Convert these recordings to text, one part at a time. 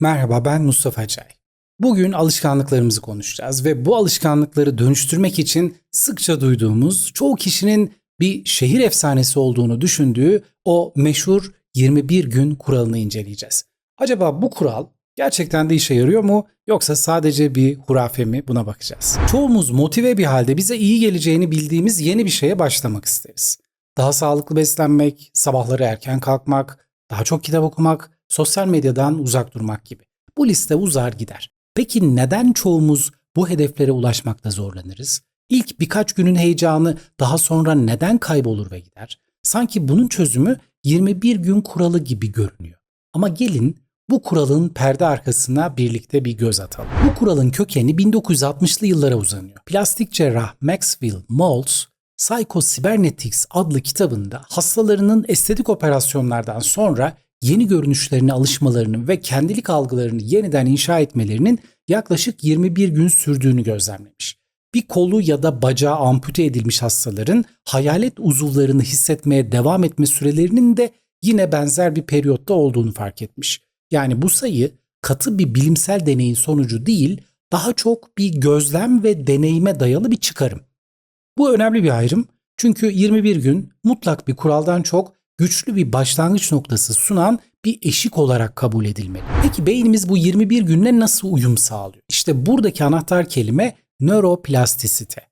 Merhaba ben Mustafa Çay. Bugün alışkanlıklarımızı konuşacağız ve bu alışkanlıkları dönüştürmek için sıkça duyduğumuz, çoğu kişinin bir şehir efsanesi olduğunu düşündüğü o meşhur 21 gün kuralını inceleyeceğiz. Acaba bu kural gerçekten de işe yarıyor mu yoksa sadece bir hurafe mi buna bakacağız. Çoğumuz motive bir halde bize iyi geleceğini bildiğimiz yeni bir şeye başlamak isteriz. Daha sağlıklı beslenmek, sabahları erken kalkmak, daha çok kitap okumak, sosyal medyadan uzak durmak gibi. Bu liste uzar gider. Peki neden çoğumuz bu hedeflere ulaşmakta zorlanırız? İlk birkaç günün heyecanı daha sonra neden kaybolur ve gider? Sanki bunun çözümü 21 gün kuralı gibi görünüyor. Ama gelin bu kuralın perde arkasına birlikte bir göz atalım. Bu kuralın kökeni 1960'lı yıllara uzanıyor. Plastik cerrah Maxwell Maltz Psycho Cybernetics adlı kitabında hastalarının estetik operasyonlardan sonra yeni görünüşlerine alışmalarının ve kendilik algılarını yeniden inşa etmelerinin yaklaşık 21 gün sürdüğünü gözlemlemiş. Bir kolu ya da bacağı ampute edilmiş hastaların hayalet uzuvlarını hissetmeye devam etme sürelerinin de yine benzer bir periyotta olduğunu fark etmiş. Yani bu sayı katı bir bilimsel deneyin sonucu değil, daha çok bir gözlem ve deneyime dayalı bir çıkarım. Bu önemli bir ayrım çünkü 21 gün mutlak bir kuraldan çok güçlü bir başlangıç noktası sunan bir eşik olarak kabul edilmeli. Peki beynimiz bu 21 günle nasıl uyum sağlıyor? İşte buradaki anahtar kelime nöroplastisite.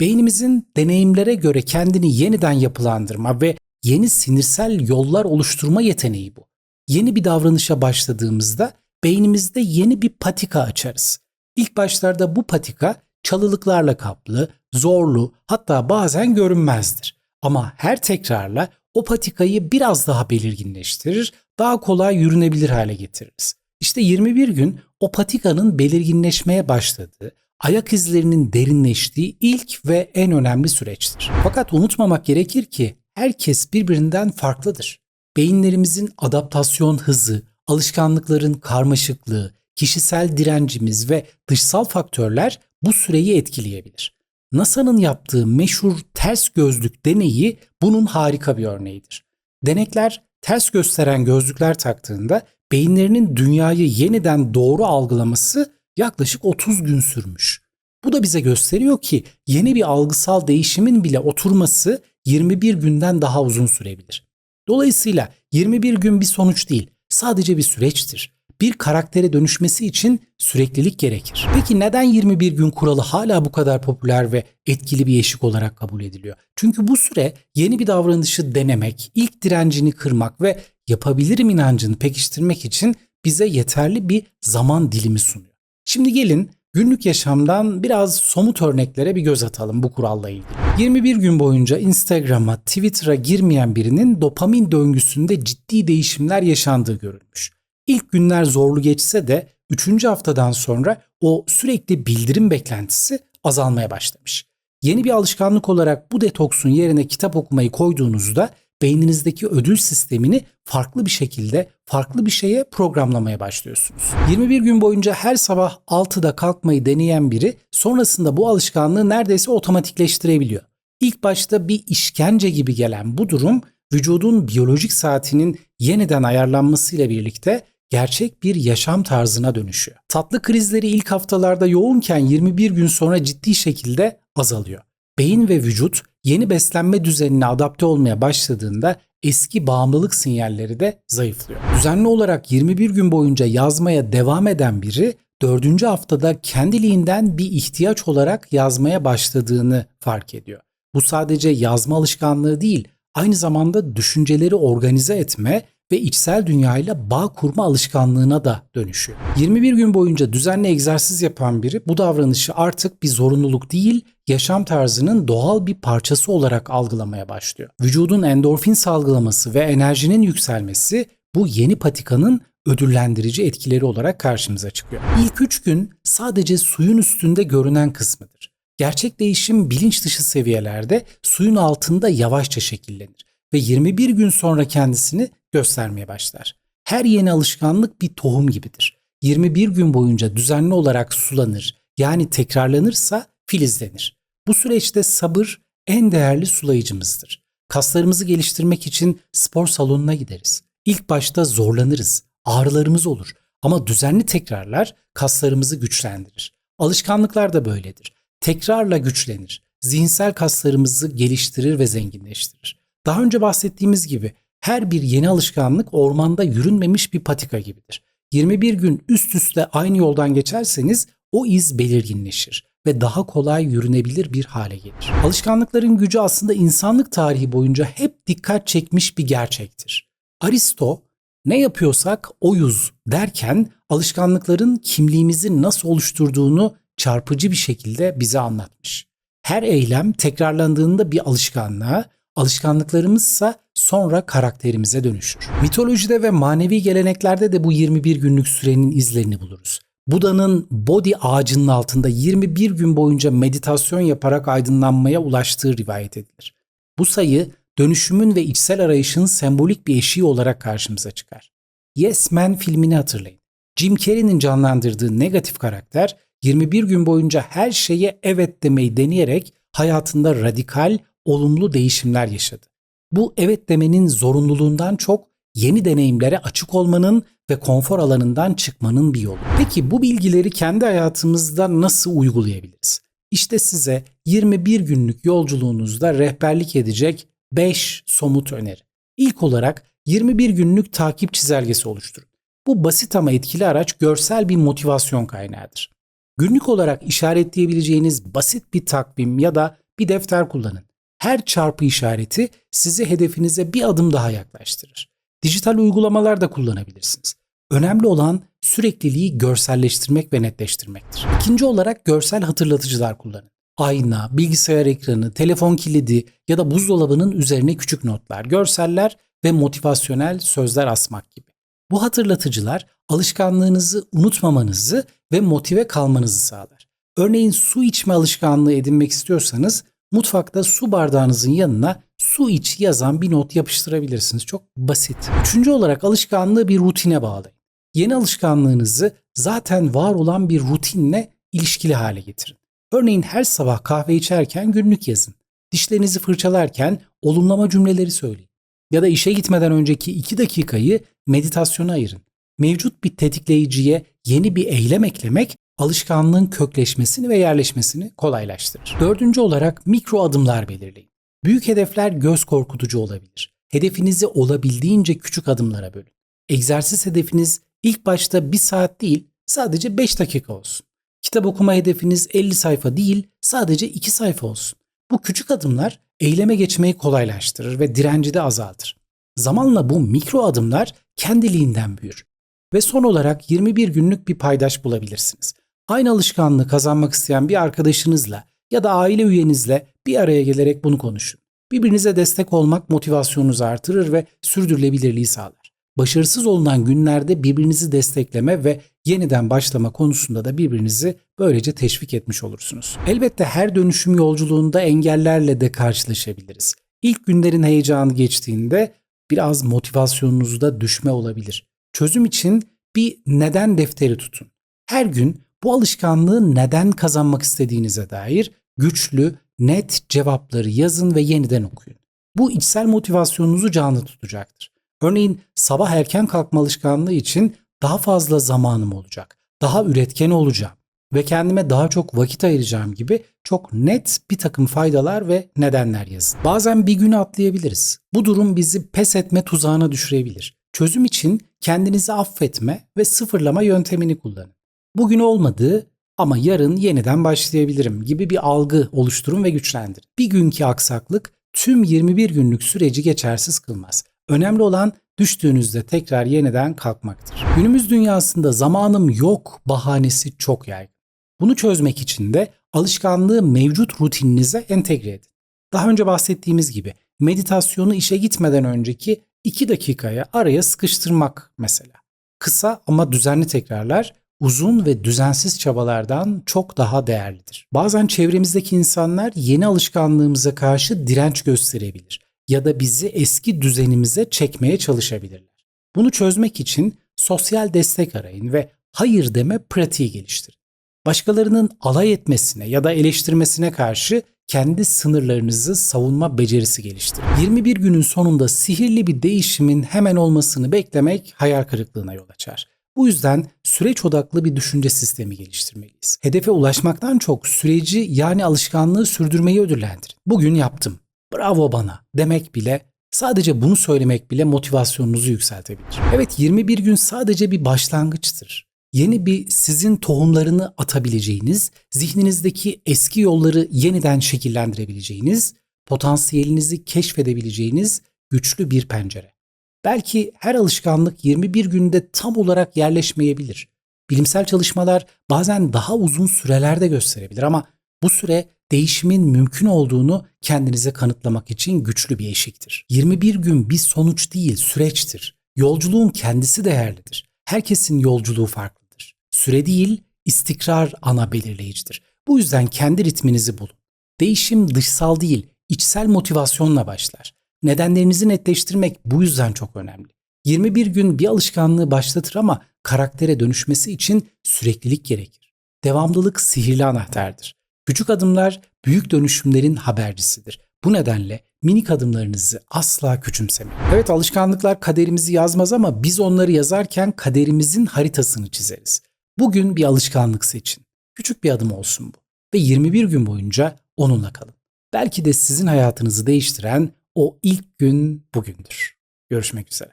Beynimizin deneyimlere göre kendini yeniden yapılandırma ve yeni sinirsel yollar oluşturma yeteneği bu. Yeni bir davranışa başladığımızda beynimizde yeni bir patika açarız. İlk başlarda bu patika çalılıklarla kaplı, zorlu, hatta bazen görünmezdir. Ama her tekrarla o patikayı biraz daha belirginleştirir, daha kolay yürünebilir hale getiririz. İşte 21 gün o patikanın belirginleşmeye başladığı, ayak izlerinin derinleştiği ilk ve en önemli süreçtir. Fakat unutmamak gerekir ki herkes birbirinden farklıdır. Beyinlerimizin adaptasyon hızı, alışkanlıkların karmaşıklığı, kişisel direncimiz ve dışsal faktörler bu süreyi etkileyebilir. NASA'nın yaptığı meşhur ters gözlük deneyi bunun harika bir örneğidir. Denekler ters gösteren gözlükler taktığında beyinlerinin dünyayı yeniden doğru algılaması yaklaşık 30 gün sürmüş. Bu da bize gösteriyor ki yeni bir algısal değişimin bile oturması 21 günden daha uzun sürebilir. Dolayısıyla 21 gün bir sonuç değil, sadece bir süreçtir bir karaktere dönüşmesi için süreklilik gerekir. Peki neden 21 gün kuralı hala bu kadar popüler ve etkili bir eşik olarak kabul ediliyor? Çünkü bu süre yeni bir davranışı denemek, ilk direncini kırmak ve yapabilirim inancını pekiştirmek için bize yeterli bir zaman dilimi sunuyor. Şimdi gelin günlük yaşamdan biraz somut örneklere bir göz atalım bu kuralla ilgili. 21 gün boyunca Instagram'a, Twitter'a girmeyen birinin dopamin döngüsünde ciddi değişimler yaşandığı görülmüş. İlk günler zorlu geçse de 3. haftadan sonra o sürekli bildirim beklentisi azalmaya başlamış. Yeni bir alışkanlık olarak bu detoksun yerine kitap okumayı koyduğunuzda beyninizdeki ödül sistemini farklı bir şekilde farklı bir şeye programlamaya başlıyorsunuz. 21 gün boyunca her sabah 6'da kalkmayı deneyen biri sonrasında bu alışkanlığı neredeyse otomatikleştirebiliyor. İlk başta bir işkence gibi gelen bu durum vücudun biyolojik saatinin yeniden ayarlanmasıyla birlikte gerçek bir yaşam tarzına dönüşüyor. Tatlı krizleri ilk haftalarda yoğunken 21 gün sonra ciddi şekilde azalıyor. Beyin ve vücut yeni beslenme düzenine adapte olmaya başladığında eski bağımlılık sinyalleri de zayıflıyor. Düzenli olarak 21 gün boyunca yazmaya devam eden biri 4. haftada kendiliğinden bir ihtiyaç olarak yazmaya başladığını fark ediyor. Bu sadece yazma alışkanlığı değil, aynı zamanda düşünceleri organize etme ve içsel dünyayla bağ kurma alışkanlığına da dönüşüyor. 21 gün boyunca düzenli egzersiz yapan biri bu davranışı artık bir zorunluluk değil, yaşam tarzının doğal bir parçası olarak algılamaya başlıyor. Vücudun endorfin salgılaması ve enerjinin yükselmesi bu yeni patikanın ödüllendirici etkileri olarak karşımıza çıkıyor. İlk 3 gün sadece suyun üstünde görünen kısmıdır. Gerçek değişim bilinç dışı seviyelerde suyun altında yavaşça şekillenir ve 21 gün sonra kendisini göstermeye başlar. Her yeni alışkanlık bir tohum gibidir. 21 gün boyunca düzenli olarak sulanır, yani tekrarlanırsa filizlenir. Bu süreçte sabır en değerli sulayıcımızdır. Kaslarımızı geliştirmek için spor salonuna gideriz. İlk başta zorlanırız, ağrılarımız olur Ama düzenli tekrarlar kaslarımızı güçlendirir. Alışkanlıklar da böyledir. Tekrarla güçlenir. Zihinsel kaslarımızı geliştirir ve zenginleştirir. Daha önce bahsettiğimiz gibi her bir yeni alışkanlık ormanda yürünmemiş bir patika gibidir. 21 gün üst üste aynı yoldan geçerseniz o iz belirginleşir ve daha kolay yürünebilir bir hale gelir. Alışkanlıkların gücü aslında insanlık tarihi boyunca hep dikkat çekmiş bir gerçektir. Aristo ne yapıyorsak oyuz derken alışkanlıkların kimliğimizi nasıl oluşturduğunu çarpıcı bir şekilde bize anlatmış. Her eylem tekrarlandığında bir alışkanlığa, alışkanlıklarımızsa sonra karakterimize dönüşür. Mitolojide ve manevi geleneklerde de bu 21 günlük sürenin izlerini buluruz. Buda'nın Bodhi ağacının altında 21 gün boyunca meditasyon yaparak aydınlanmaya ulaştığı rivayet edilir. Bu sayı dönüşümün ve içsel arayışın sembolik bir eşiği olarak karşımıza çıkar. Yes Man filmini hatırlayın. Jim Carrey'nin canlandırdığı negatif karakter 21 gün boyunca her şeye evet demeyi deneyerek hayatında radikal, olumlu değişimler yaşadı. Bu evet demenin zorunluluğundan çok yeni deneyimlere açık olmanın ve konfor alanından çıkmanın bir yolu. Peki bu bilgileri kendi hayatımızda nasıl uygulayabiliriz? İşte size 21 günlük yolculuğunuzda rehberlik edecek 5 somut öneri. İlk olarak 21 günlük takip çizelgesi oluşturun. Bu basit ama etkili araç görsel bir motivasyon kaynağıdır. Günlük olarak işaretleyebileceğiniz basit bir takvim ya da bir defter kullanın. Her çarpı işareti sizi hedefinize bir adım daha yaklaştırır. Dijital uygulamalar da kullanabilirsiniz. Önemli olan sürekliliği görselleştirmek ve netleştirmektir. İkinci olarak görsel hatırlatıcılar kullanın. Ayna, bilgisayar ekranı, telefon kilidi ya da buzdolabının üzerine küçük notlar, görseller ve motivasyonel sözler asmak gibi. Bu hatırlatıcılar alışkanlığınızı unutmamanızı ve motive kalmanızı sağlar. Örneğin su içme alışkanlığı edinmek istiyorsanız mutfakta su bardağınızın yanına su iç yazan bir not yapıştırabilirsiniz. Çok basit. Üçüncü olarak alışkanlığı bir rutine bağlayın. Yeni alışkanlığınızı zaten var olan bir rutinle ilişkili hale getirin. Örneğin her sabah kahve içerken günlük yazın. Dişlerinizi fırçalarken olumlama cümleleri söyleyin. Ya da işe gitmeden önceki 2 dakikayı meditasyona ayırın. Mevcut bir tetikleyiciye yeni bir eylem eklemek alışkanlığın kökleşmesini ve yerleşmesini kolaylaştırır. Dördüncü olarak mikro adımlar belirleyin. Büyük hedefler göz korkutucu olabilir. Hedefinizi olabildiğince küçük adımlara bölün. Egzersiz hedefiniz ilk başta bir saat değil sadece 5 dakika olsun. Kitap okuma hedefiniz 50 sayfa değil sadece 2 sayfa olsun. Bu küçük adımlar eyleme geçmeyi kolaylaştırır ve direnci de azaltır. Zamanla bu mikro adımlar kendiliğinden büyür. Ve son olarak 21 günlük bir paydaş bulabilirsiniz. Aynı alışkanlığı kazanmak isteyen bir arkadaşınızla ya da aile üyenizle bir araya gelerek bunu konuşun. Birbirinize destek olmak motivasyonunuzu artırır ve sürdürülebilirliği sağlar. Başarısız olunan günlerde birbirinizi destekleme ve yeniden başlama konusunda da birbirinizi böylece teşvik etmiş olursunuz. Elbette her dönüşüm yolculuğunda engellerle de karşılaşabiliriz. İlk günlerin heyecanı geçtiğinde biraz motivasyonunuzda düşme olabilir. Çözüm için bir neden defteri tutun. Her gün bu alışkanlığı neden kazanmak istediğinize dair güçlü, net cevapları yazın ve yeniden okuyun. Bu içsel motivasyonunuzu canlı tutacaktır. Örneğin sabah erken kalkma alışkanlığı için daha fazla zamanım olacak, daha üretken olacağım ve kendime daha çok vakit ayıracağım gibi çok net bir takım faydalar ve nedenler yazın. Bazen bir günü atlayabiliriz. Bu durum bizi pes etme tuzağına düşürebilir. Çözüm için kendinizi affetme ve sıfırlama yöntemini kullanın. Bugün olmadığı ama yarın yeniden başlayabilirim gibi bir algı oluşturun ve güçlendirin. Bir günkü aksaklık tüm 21 günlük süreci geçersiz kılmaz. Önemli olan düştüğünüzde tekrar yeniden kalkmaktır. Günümüz dünyasında zamanım yok bahanesi çok yaygın. Bunu çözmek için de alışkanlığı mevcut rutininize entegre edin. Daha önce bahsettiğimiz gibi meditasyonu işe gitmeden önceki 2 dakikaya araya sıkıştırmak mesela. Kısa ama düzenli tekrarlar uzun ve düzensiz çabalardan çok daha değerlidir. Bazen çevremizdeki insanlar yeni alışkanlığımıza karşı direnç gösterebilir ya da bizi eski düzenimize çekmeye çalışabilirler. Bunu çözmek için sosyal destek arayın ve hayır deme pratiği geliştirin. Başkalarının alay etmesine ya da eleştirmesine karşı kendi sınırlarınızı savunma becerisi geliştirin. 21 günün sonunda sihirli bir değişimin hemen olmasını beklemek hayal kırıklığına yol açar. Bu yüzden süreç odaklı bir düşünce sistemi geliştirmeliyiz. Hedefe ulaşmaktan çok süreci yani alışkanlığı sürdürmeyi ödüllendirin. Bugün yaptım. Bravo bana demek bile sadece bunu söylemek bile motivasyonunuzu yükseltebilir. Evet 21 gün sadece bir başlangıçtır. Yeni bir sizin tohumlarını atabileceğiniz, zihninizdeki eski yolları yeniden şekillendirebileceğiniz, potansiyelinizi keşfedebileceğiniz güçlü bir pencere. Belki her alışkanlık 21 günde tam olarak yerleşmeyebilir. Bilimsel çalışmalar bazen daha uzun sürelerde gösterebilir ama bu süre değişimin mümkün olduğunu kendinize kanıtlamak için güçlü bir eşiktir. 21 gün bir sonuç değil, süreçtir. Yolculuğun kendisi değerlidir. Herkesin yolculuğu farklıdır. Süre değil, istikrar ana belirleyicidir. Bu yüzden kendi ritminizi bulun. Değişim dışsal değil, içsel motivasyonla başlar. Nedenlerinizi netleştirmek bu yüzden çok önemli. 21 gün bir alışkanlığı başlatır ama karaktere dönüşmesi için süreklilik gerekir. Devamlılık sihirli anahtardır. Küçük adımlar büyük dönüşümlerin habercisidir. Bu nedenle minik adımlarınızı asla küçümsemeyin. Evet alışkanlıklar kaderimizi yazmaz ama biz onları yazarken kaderimizin haritasını çizeriz. Bugün bir alışkanlık seçin. Küçük bir adım olsun bu. Ve 21 gün boyunca onunla kalın. Belki de sizin hayatınızı değiştiren o ilk gün bugündür. Görüşmek üzere.